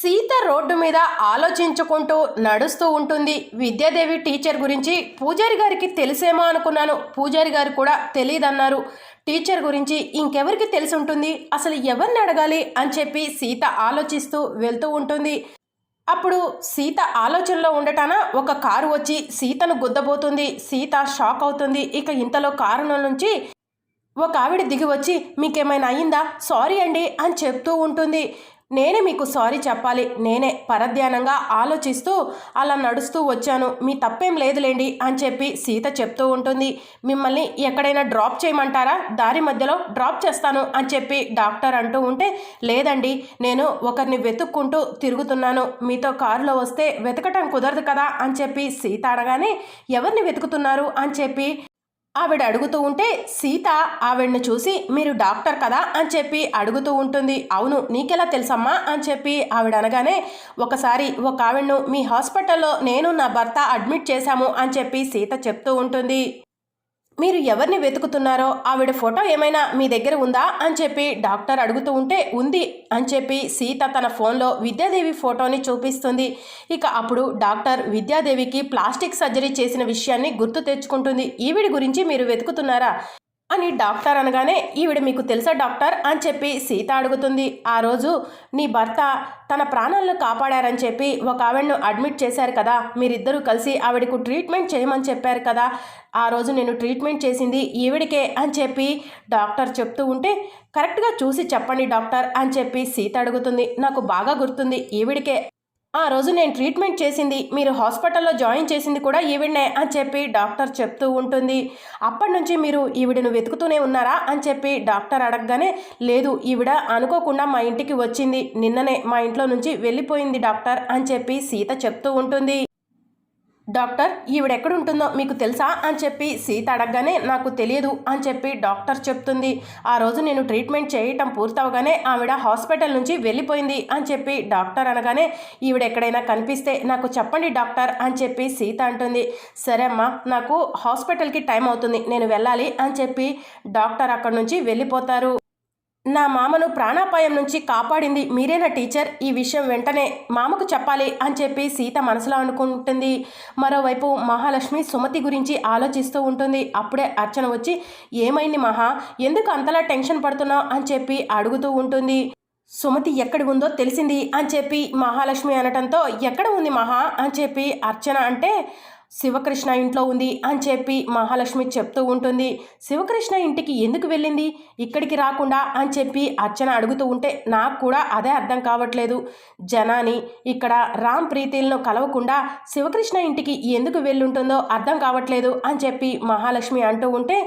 Sita road మీద ఆలోచించుకుంటూ నడుస్తూ ఉంటుంది. విద్యాదేవి టీచర్ గురించి పూజారి గారికి తెలిసేమో అనుకున్నాను. పూజారి గారు కూడా తెలియదన్నారు టీచర్ గురించి ఇంకెవరికి తెలిసి ఉంటుంది? అసలు ఎవరిని అడగాలి? అని చెప్పి సీత ఆలోచిస్తూ వెళ్తూ ఉంటుంది. అప్పుడు సీత ఆలోచనలో ఉండటాన ఒక కారు వచ్చి సీతను గుద్దబోతుంది. సీత షాక్ అవుతుంది. ఇక ఇంతలో కారణం నుంచి ఒక ఆవిడ దిగి వచ్చి మీకేమైనా అయిందా? సారీ అండి అని చెప్తూ ఉంటుంది. నేనే మీకు సారీ చెప్పాలి. నేనే పరధ్యానంగా ఆలోచిస్తూ అలా నడుస్తూ వచ్చాను. మీ తప్పేం లేదులేండి అని చెప్పి సీత చెప్తూ ఉంటుంది. మిమ్మల్ని ఎక్కడైనా డ్రాప్ చేయమంటారా? దారి మధ్యలో డ్రాప్ చేస్తాను అని చెప్పి డాక్టర్ అంటూ ఉంటే లేదండి నేను ఒకరిని వెతుక్కుంటూ తిరుగుతున్నాను. మీతో కారులో వస్తే వెతకటం కుదరదు కదా అని చెప్పి సీత అడగానే ఎవరిని వెతుకుతున్నారు అని చెప్పి ఆవిడ అడుగుతూ ఉంటే సీత ఆవిడని చూసి మీరు డాక్టర్ కదా? అని చెప్పి అడుగుతూ ఉంటుంది. అవును నీకెలా తెలుసమ్మా? అని చెప్పి ఆవిడ అనగానే ఒకసారి ఒక ఆవిడను మీ హాస్పిటల్లో నేను నా భర్త అడ్మిట్ చేశాము అని చెప్పి సీత చెప్తూ ఉంటుంది. మీరు ఎవరిని వెతుకుతున్నారో ఆవిడ ఫోటో ఏమైనా మీ దగ్గర ఉందా? అని చెప్పి డాక్టర్ అడుగుతూ ఉంటే ఉంది అని చెప్పి సీత తన ఫోన్లో విద్యాదేవి ఫోటోని చూపిస్తుంది. ఇక అప్పుడు డాక్టర్ విద్యాదేవికి ప్లాస్టిక్ సర్జరీ చేసిన విషయాన్ని గుర్తు తెచ్చుకుంటుంది. ఈవిడి గురించి మీరు వెతుకుతున్నారా? అని డాక్టర్ అనగానే ఈవిడ మీకు తెలుసా డాక్టర్ అని చెప్పి సీత అడుగుతుంది. ఆ రోజు నీ భర్త తన ప్రాణాలను కాపాడారని చెప్పి ఒక ఆవిడను అడ్మిట్ చేశారు కదా. మీరిద్దరూ కలిసి ఆవిడకు ట్రీట్మెంట్ చేయమని చెప్పారు కదా. ఆ రోజు నేను ట్రీట్మెంట్ చేసింది ఈవిడికే అని చెప్పి డాక్టర్ చెప్తూ ఉంటే కరెక్ట్గా చూసి చెప్పండి డాక్టర్ అని చెప్పి సీత అడుగుతుంది. నాకు బాగా గుర్తుంది ఈవిడికే ఆ రోజు నేను ట్రీట్మెంట్ చేసింది మీరు హాస్పిటల్లో జాయిన్ చేసింది కూడా ఈవిడనే అని చెప్పి డాక్టర్ చెప్తూ ఉంటుంది. అప్పటి నుంచి మీరు ఈవిడను వెతుకుతూనే ఉన్నారా అని చెప్పి డాక్టర్ అడగగానే లేదు ఈవిడ అనుకోకుండా మా ఇంటికి వచ్చింది నిన్ననే మా ఇంట్లో నుంచి వెళ్ళిపోయింది డాక్టర్ అని చెప్పి సీత చెప్తూ ఉంటుంది. డాక్టర్ ఈవిడెక్కడుంటుందో మీకు తెలుసా? అని చెప్పి సీత అడగగానే నాకు తెలియదు అని చెప్పి డాక్టర్ చెప్తుంది. ఆ రోజు నేను ట్రీట్మెంట్ చేయటం పూర్తవగానే ఆవిడ హాస్పిటల్ నుంచి వెళ్ళిపోయింది అని చెప్పి డాక్టర్ అనగానే ఈవిడ ఎక్కడైనా కనిపిస్తే నాకు చెప్పండి డాక్టర్ అని చెప్పి సీత అంటుంది. సరే అమ్మా నాకు హాస్పిటల్కి టైం అవుతుంది నేను వెళ్ళాలి అని చెప్పి డాక్టర్ అక్కడి నుంచి వెళ్ళిపోతారు. నా మామను ప్రాణాపాయం నుంచి కాపాడింది మీరేనా టీచర్? ఈ విషయం వెంటనే మామకు చెప్పాలి అని చెప్పి సీత మనసులో అనుకుంటుంది. మరోవైపు మహాలక్ష్మి సుమతి గురించి ఆలోచిస్తూ ఉంటుంది. అప్పుడే అర్చన వచ్చి ఏమైంది మహా? ఎందుకు అంతలా టెన్షన్ పడుతున్నావు? అని చెప్పి అడుగుతూ ఉంటుంది. సుమతి ఎక్కడ ఉందో తెలిసింది అని చెప్పి మహాలక్ష్మి అనటంతో ఎక్కడ ఉంది మహా? అని చెప్పి అర్చన అంటే శివకృష్ణ ఇంట్లో ఉంది అని చెప్పి మహాలక్ష్మి చెప్తూ ఉంటుంది. శివకృష్ణ ఇంటికి ఎందుకు వెళ్ళింది? ఇక్కడికి రాకుండా అని చెప్పి అర్చన అడుగుతూ ఉంటే నాకు కూడా అదే అర్థం కావట్లేదు. జనాని ఇక్కడ రామ్ ప్రీతిలను కలవకుండా శివకృష్ణ ఇంటికి ఎందుకు వెళ్ళుంటుందో అర్థం కావట్లేదు అని చెప్పి మహాలక్ష్మి అంటూ ఉంటే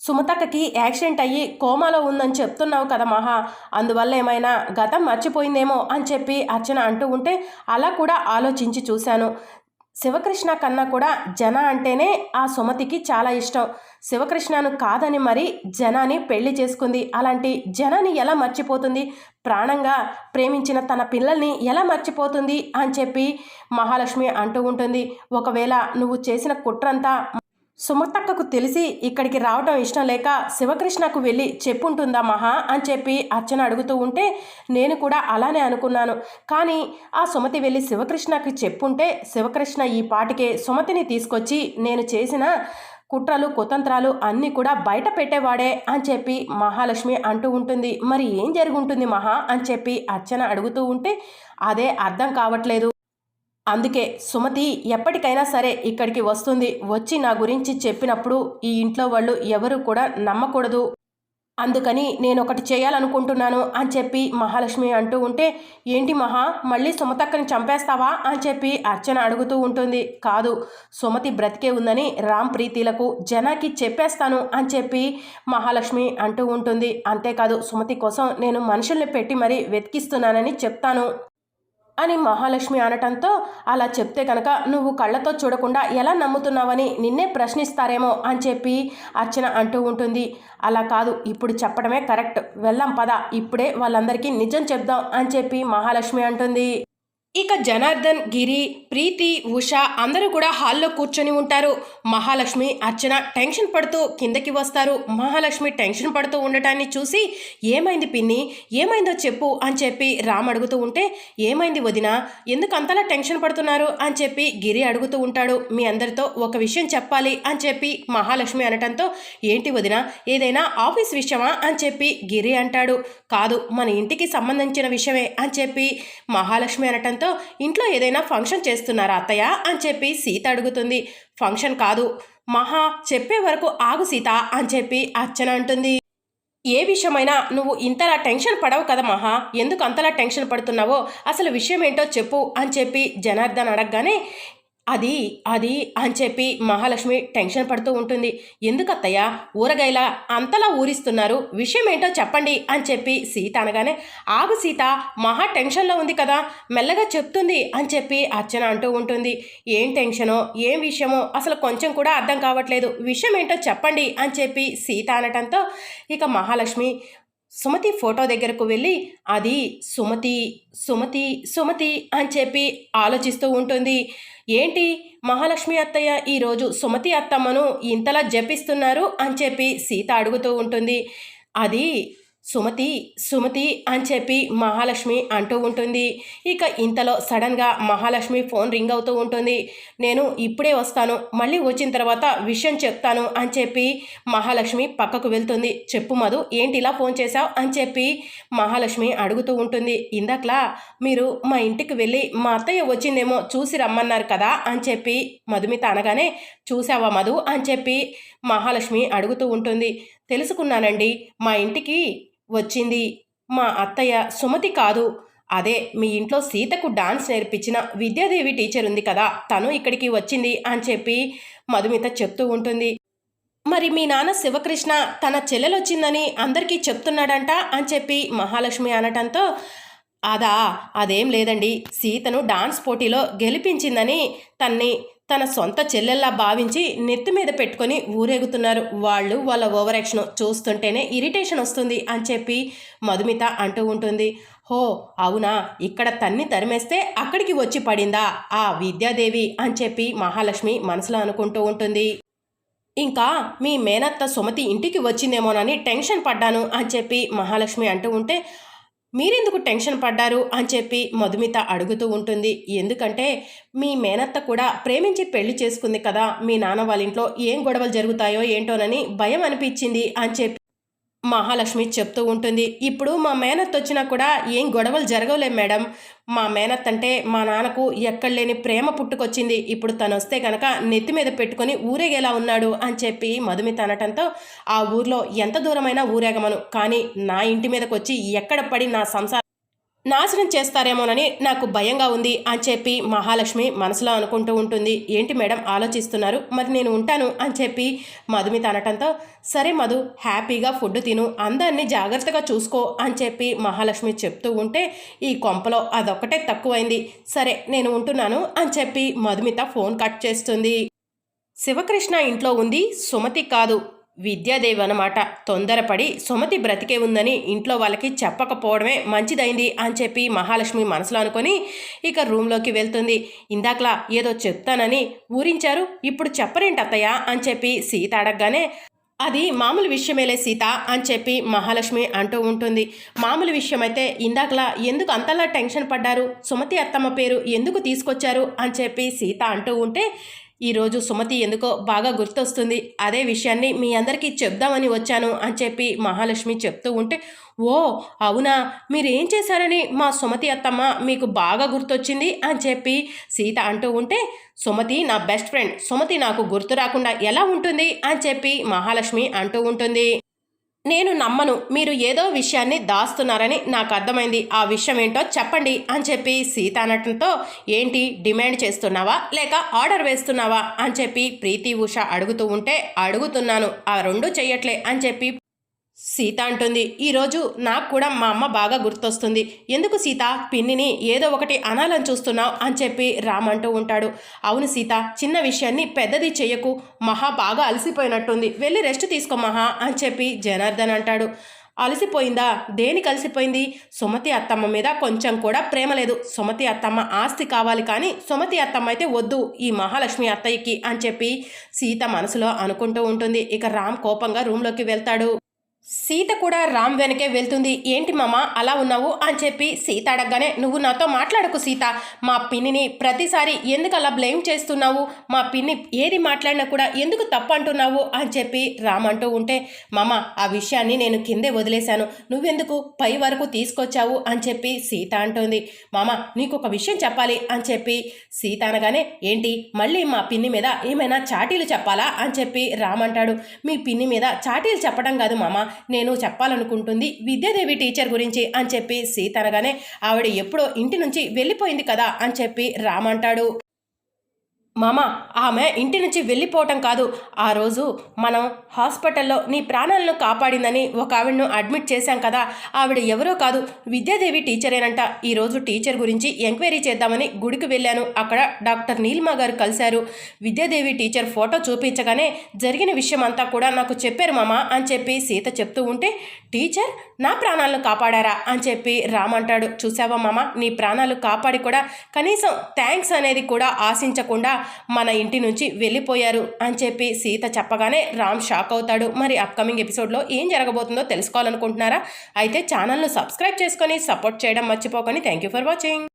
సుమతక్కకి యాక్సిడెంట్ అయ్యి కోమాలో ఉందని చెప్తున్నావు కదా మహా అందువల్ల ఏమైనా గతం మర్చిపోయిందేమో అని చెప్పి అర్చన అంటూ ఉంటే అలా కూడా ఆలోచించి చూశాను. శివకృష్ణ కన్నా కూడా జన అంటేనే ఆ సుమతికి చాలా ఇష్టం. శివకృష్ణను కాదని మరి జనాని పెళ్ళి చేసుకుంది. అలాంటి జనాన్ని ఎలా మర్చిపోతుంది? ప్రాణంగా ప్రేమించిన తన పిల్లల్ని ఎలా మర్చిపోతుంది? అని చెప్పి మహాలక్ష్మి అంటూ ఉంటుంది. ఒకవేళ నువ్వు చేసిన కుట్రంతా సుమతక్కకు తెలిసి ఇక్కడికి రావటం ఇష్టం లేక శివకృష్ణకు వెళ్ళి చెప్పుంటుందా మహా అని చెప్పి అర్చన అడుగుతూ ఉంటే నేను కూడా అలానే అనుకున్నాను. కానీ ఆ సుమతి వెళ్ళి శివకృష్ణకి చెప్పుంటే శివకృష్ణ ఈ పాటికే సుమతిని తీసుకొచ్చి నేను చేసిన కుట్రలు కుతంత్రాలు అన్నీ కూడా బయట పెట్టేవాడే అని చెప్పి మహాలక్ష్మి అంటూ ఉంటుంది. మరి ఏం జరుగుంటుంది మహా అని చెప్పి అర్చన అడుగుతూ ఉంటే అదే అర్థం కావట్లేదు. అందుకే సుమతి ఎప్పటికైనా సరే ఇక్కడికి వస్తుంది. వచ్చి నా గురించి చెప్పినప్పుడు ఈ ఇంట్లో వాళ్ళు ఎవరు కూడా నమ్మకూడదు. అందుకని నేను ఒకటి చేయాలనుకుంటున్నాను అని చెప్పి మహాలక్ష్మి అంటూ ఉంటే ఏంటి మహా మళ్ళీ సుమతక్కని చంపేస్తావా? అని చెప్పి అర్చన అడుగుతూ ఉంటుంది. కాదు సుమతి బ్రతికే ఉందని రామ్ ప్రీతిలకు జనాకి చెప్పేస్తాను అని చెప్పి మహాలక్ష్మి అంటూ ఉంటుంది. అంతేకాదు సుమతి కోసం నేను మనుషుల్ని పెట్టి మరీ వెతికిస్తున్నానని చెప్తాను. అని మహాలక్ష్మి అనటంతో అలా చెప్తే కనుక నువ్వు కళ్ళతో చూడకుండా ఎలా నమ్ముతున్నావని నిన్నే ప్రశ్నిస్తారేమో అని చెప్పి అర్చన అంటూ ఉంటుంది. అలా కాదు ఇప్పుడు చెప్పడమే కరెక్ట్. వెళ్ళాం పద ఇప్పుడే వాళ్ళందరికీ నిజం చెప్దాం అని చెప్పి మహాలక్ష్మి అంటుంది. ఇక జనార్దన్ గిరి ప్రీతి ఉష అందరూ కూడా హాల్లో కూర్చొని ఉంటారు. మహాలక్ష్మి అర్చన టెన్షన్ పడుతూ కిందకి వస్తారు. మహాలక్ష్మి టెన్షన్ పడుతూ ఉండటాన్ని చూసి ఏమైంది పిన్ని? ఏమైందో చెప్పు అని చెప్పి రామ్ అడుగుతూ ఉంటే ఏమైంది వదిన? ఎందుకు అంతలా టెన్షన్ పడుతున్నారు? అని చెప్పి గిరి అడుగుతూ ఉంటాడు. మీ అందరితో ఒక విషయం చెప్పాలి అని చెప్పి మహాలక్ష్మి అనటంతో ఏంటి వదిన? ఏదైనా ఆఫీస్ విషయమా? అని చెప్పి గిరి అంటాడు. కాదు మన ఇంటికి సంబంధించిన విషయమే అని చెప్పి మహాలక్ష్మి అనటంతో ఇంట్లో ఏదైనా ఫంక్షన్ చేస్తున్నారా అత్తయ్య? అని చెప్పి సీత అడుగుతుంది. ఫంక్షన్ కాదు. మహా చెప్పే వరకు ఆగు సీత అని చెప్పి అర్చన అంటుంది. ఏ విషయమైనా నువ్వు ఇంతలా టెన్షన్ పడవు కదా మహా? ఎందుకు అంతలా టెన్షన్ పడుతున్నావో? అసలు విషయం ఏంటో చెప్పు అని చెప్పి జనార్దన్ అడగగానే అది అది అని చెప్పి మహాలక్ష్మి టెన్షన్ పడుతూ ఉంటుంది. ఎందుకు అత్తయ్య అంతలా ఊరిస్తున్నారు. విషయం ఏంటో చెప్పండి అని చెప్పి సీత అనగానే ఆగు సీత మహా టెన్షన్లో ఉంది కదా మెల్లగా చెప్తుంది అని చెప్పి అర్చన అంటూ ఉంటుంది. ఏం టెన్షనో ఏం విషయమో అసలు కొంచెం కూడా అర్థం కావట్లేదు. విషయం ఏంటో చెప్పండి అని చెప్పి సీత అనటంతో ఇక మహాలక్ష్మి సుమతి ఫోటో దగ్గరకు వెళ్ళి అది సుమతి సుమతి సుమతి అని చెప్పి ఆలోచిస్తూ ఉంటుంది. ఏంటి? మహాలక్ష్మి అత్తయ్య ఈరోజు సుమతి అత్తమ్మను ఇంతలా జపిస్తున్నారు అని చెప్పి సీత అడుగుతూ ఉంటుంది. అది సుమతి సుమతి అని చెప్పి మహాలక్ష్మి అంటూ ఉంటుంది. ఇక ఇంతలో సడన్గా మహాలక్ష్మి ఫోన్ రింగ్ అవుతూ ఉంటుంది. నేను ఇప్పుడే వస్తాను మళ్ళీ వచ్చిన తర్వాత విషయం చెప్తాను అని చెప్పి మహాలక్ష్మి పక్కకు వెళ్తుంది. చెప్పు మధు ఏంటి ఇలా ఫోన్ చేశావు అని చెప్పి మహాలక్ష్మి అడుగుతూ ఉంటుంది. ఇందాకలా మీరు మా ఇంటికి వెళ్ళి మా అత్తయ్య వచ్చిందేమో చూసి రమ్మన్నారు కదా అని చెప్పి మధుమిత అనగానే చూసావా మధు అని చెప్పి మహాలక్ష్మి అడుగుతూ ఉంటుంది. తెలుసుకున్నానండి మా ఇంటికి వచ్చింది. మా అత్తయ్య సుమతి కాదు. అదే మీ ఇంట్లో సీతకు డాన్స్ నేర్పించిన విద్యాదేవి టీచర్ ఉంది కదా తను ఇక్కడికి వచ్చింది అని చెప్పి మధుమిత చెప్తూ ఉంటుంది. మరి మీ నాన్న శివకృష్ణ తన చెల్లెలొచ్చిందని అందరికీ చెప్తున్నాడంట అని చెప్పి మహాలక్ష్మి అనటంతో అదా అదేం లేదండి. సీతను డాన్స్ పోటీలో గెలిపించిందని తన్ని తన సొంత చెల్లెల్లా భావించి నెత్తి మీద పెట్టుకొని ఊరేగుతున్నారు. వాళ్ళు వాళ్ళ ఓవర్ యాక్షన్ చూస్తుంటేనే ఇరిటేషన్ వస్తుంది అని చెప్పి మధుమిత అంటూ ఉంటుంది. హో అవునా? ఇక్కడ తన్ని తరిమేస్తే అక్కడికి వచ్చి పడిందా? ఆ విద్యాదేవి అని చెప్పి మహాలక్ష్మి మనసులో అనుకుంటూ ఉంటుంది. ఇంకా మీ మేనత్త సుమతి ఇంటికి వచ్చిందేమోనని టెన్షన్ పడ్డాను అని చెప్పి మహాలక్ష్మి అంటూ ఉంటే మీరెందుకు టెన్షన్ పడ్డారు అని చెప్పి మధుమిత అడుగుతూ ఉంటుంది. ఎందుకంటే మీ మేనత్త కూడా ప్రేమించి పెళ్ళి చేసుకుంది కదా మీ నాన్న వాళ్ళ ఇంట్లో ఏం గొడవలు జరుగుతాయో ఏంటోనని భయం అనిపించింది అని చెప్పి మహాలక్ష్మి చెప్తూ ఉంటుంది. ఇప్పుడు మా మేనత్ వచ్చినా కూడా ఏం గొడవలు జరగవులేం మేడం. మా మేనత్ అంటే మా నాన్నకు ఎక్కడ లేని ప్రేమ పుట్టుకొచ్చింది. ఇప్పుడు తను వస్తే కనుక నెత్తి మీద పెట్టుకొని ఊరేగేలా ఉన్నాడు అని చెప్పి మధుమిత అనటంతో ఆ ఊర్లో ఎంత దూరమైనా ఊరేగమను. కానీ నా ఇంటి మీదకి వచ్చి ఎక్కడ పడి నా సంసారం నాశనం చేస్తారేమోనని నాకు భయంగా ఉంది అని చెప్పి మహాలక్ష్మి మనసులో అనుకుంటూ ఉంటుంది. ఏంటి మేడం ఆలోచిస్తున్నారు? మరి నేను ఉంటాను అని చెప్పి మధుమిత అనటంతో సరే మధు హ్యాపీగా ఫుడ్ తిను అందరినీ జాగ్రత్తగా చూసుకో అని చెప్పి మహాలక్ష్మి చెప్తూ ఉంటే ఈ కొంపలో అదొక్కటే తక్కువైంది. సరే నేను ఉంటున్నాను అని చెప్పి మధుమిత ఫోన్ కట్ చేస్తుంది. శివకృష్ణ ఇంట్లో ఉంది సుమతి కాదు. విద్యాదేవి అన్నమాట తొందరపడి సుమతి బ్రతికే ఉందని ఇంట్లో వాళ్ళకి చెప్పకపోవడమే మంచిదైంది అని చెప్పి మహాలక్ష్మి మనసులో అనుకొని ఇక రూమ్లోకి వెళ్తుంది. ఇందాకలా ఏదో చెప్తానని ఊరించారు. ఇప్పుడు చెప్పరేంటి అత్తయ్య? అని చెప్పి సీత అడగగానే అది మామూలు విషయమేలే సీత అని చెప్పి మహాలక్ష్మి అంటూ ఉంటుంది. మామూలు విషయమైతే ఇందాకలా ఎందుకు అంతలా టెన్షన్ పడ్డారు? సుమతి అత్తమ్మ పేరు ఎందుకు తీసుకొచ్చారు? అని చెప్పి సీత అంటూ ఉంటే ఈరోజు సుమతి ఎందుకో బాగా గుర్తొస్తుంది. అదే విషయాన్ని మీ అందరికీ చెప్దామని వచ్చాను అని చెప్పి మహాలక్ష్మి చెప్తూ ఉంటే ఓ అవునా? మీరేం చేశారని మా సుమతి అత్తమ్మ మీకు బాగా గుర్తొచ్చింది అని చెప్పి సీత అంటూ ఉంటే సుమతి నా బెస్ట్ ఫ్రెండ్ సుమతి నాకు గుర్తు రాకుండా ఎలా ఉంటుంది అని చెప్పి మహాలక్ష్మి అంటూ ఉంటుంది. నేను నమ్మను మీరు ఏదో విషయాన్ని దాస్తున్నారని నాకు అర్థమైంది. ఆ విషయం ఏంటో చెప్పండి అని చెప్పి సీత అనటంతో ఏంటి డిమాండ్ చేస్తున్నావా? లేక ఆర్డర్ వేస్తున్నావా? అని చెప్పి ప్రీతి ఉష అడుగుతూ ఉంటే అడుగుతున్నాను ఆ రెండు చెయ్యట్లే అని చెప్పి సీత అంటుంది. ఈరోజు నాకు కూడా మా అమ్మ బాగా గుర్తొస్తుంది. ఎందుకు సీత? పిన్నిని ఏదో ఒకటి అనాలని చూస్తున్నావు అని చెప్పి రామ్ అంటూ ఉంటాడు. అవును సీత చిన్న విషయాన్ని పెద్దది చెయ్యకు. మహా బాగా అలసిపోయినట్టుంది. వెళ్ళి రెస్ట్ తీసుకో మహా అని చెప్పి జనార్దన్ అంటాడు. అలసిపోయిందా? దేనికి కలిసిపోయింది సుమతి అత్తమ్మ మీద కొంచెం కూడా ప్రేమ లేదు. సుమతి అత్తమ్మ ఆస్తి కావాలి కానీ సుమతి అత్తమ్మ అయితే వద్దు ఈ మహాలక్ష్మి అత్తయ్యకి అని చెప్పి సీత మనసులో అనుకుంటూ ఉంటుంది. ఇక రామ్ కోపంగా రూమ్లోకి వెళ్తాడు. సీత కూడా రామ్ వెనకే వెళ్తుంది. ఏంటి మామ అలా ఉన్నావు? అని చెప్పి సీత అడగగానే నువ్వు నాతో మాట్లాడకు సీత. మా పిన్నిని ప్రతిసారి ఎందుకు అలా బ్లేమ్ చేస్తున్నావు? మా పిన్ని ఏది మాట్లాడినా కూడా ఎందుకు తప్పు అంటున్నావు అని చెప్పి రామ్ అంటూ ఉంటే మామ ఆ విషయాన్ని నేను కిందే వదిలేశాను. నువ్వెందుకు పై వరకు తీసుకొచ్చావు? అని చెప్పి సీత అంటుంది. మామ నీకు ఒక విషయం చెప్పాలి. అని చెప్పి సీత అనగానే ఏంటి? మళ్ళీ మా పిన్ని మీద ఏమైనా చాటీలు చెప్పాలా? అని చెప్పి రామ్ అంటాడు. మీ పిన్ని మీద చాటీలు చెప్పడం కాదు మామ. నేను చెప్పాలనుకుంటుంది. విద్యాదేవి టీచర్ గురించి అని చెప్పి సీత అనగానే ఆవిడ ఎప్పుడో ఇంటి నుంచి వెళ్ళిపోయింది కదా అని చెప్పి రామంటాడు మామ ఆమె ఇంటి నుంచి వెళ్ళిపోవటం కాదు. ఆ రోజు మనం హాస్పిటల్లో నీ ప్రాణాలను కాపాడిందని ఒక ఆవిడను అడ్మిట్ చేశాం కదా. ఆవిడ ఎవరో కాదు విద్యాదేవి టీచరేనంట. ఈరోజు టీచర్ గురించి ఎంక్వైరీ చేద్దామని గుడికి వెళ్ళాను. అక్కడ డాక్టర్ నీల్మా గారు కలిశారు. విద్యాదేవి టీచర్ ఫోటో చూపించగానే జరిగిన విషయం అంతా కూడా నాకు చెప్పారు మామ అని చెప్పి సీత చెప్తూ ఉంటే టీచర్ నా ప్రాణాలను కాపాడారా అని చెప్పి రామ్ అంటాడు. చూసావా మామ నీ ప్రాణాలు కాపాడి కూడా కనీసం థ్యాంక్స్ అనేది కూడా ఆశించకుండా మన ఇంటి నుంచి వెళ్ళిపోయారు అని చెప్పి సీత చెప్పగానే రామ్ షాక్ అవుతాడు. మరి అప్కమింగ్ ఎపిసోడ్లో ఏం జరగబోతుందో తెలుసుకోవాలనుకుంటున్నారా? అయితే ఛానల్ను సబ్స్క్రైబ్ చేసుకొని సపోర్ట్ చేయడం మర్చిపోకండి. Thank you for watching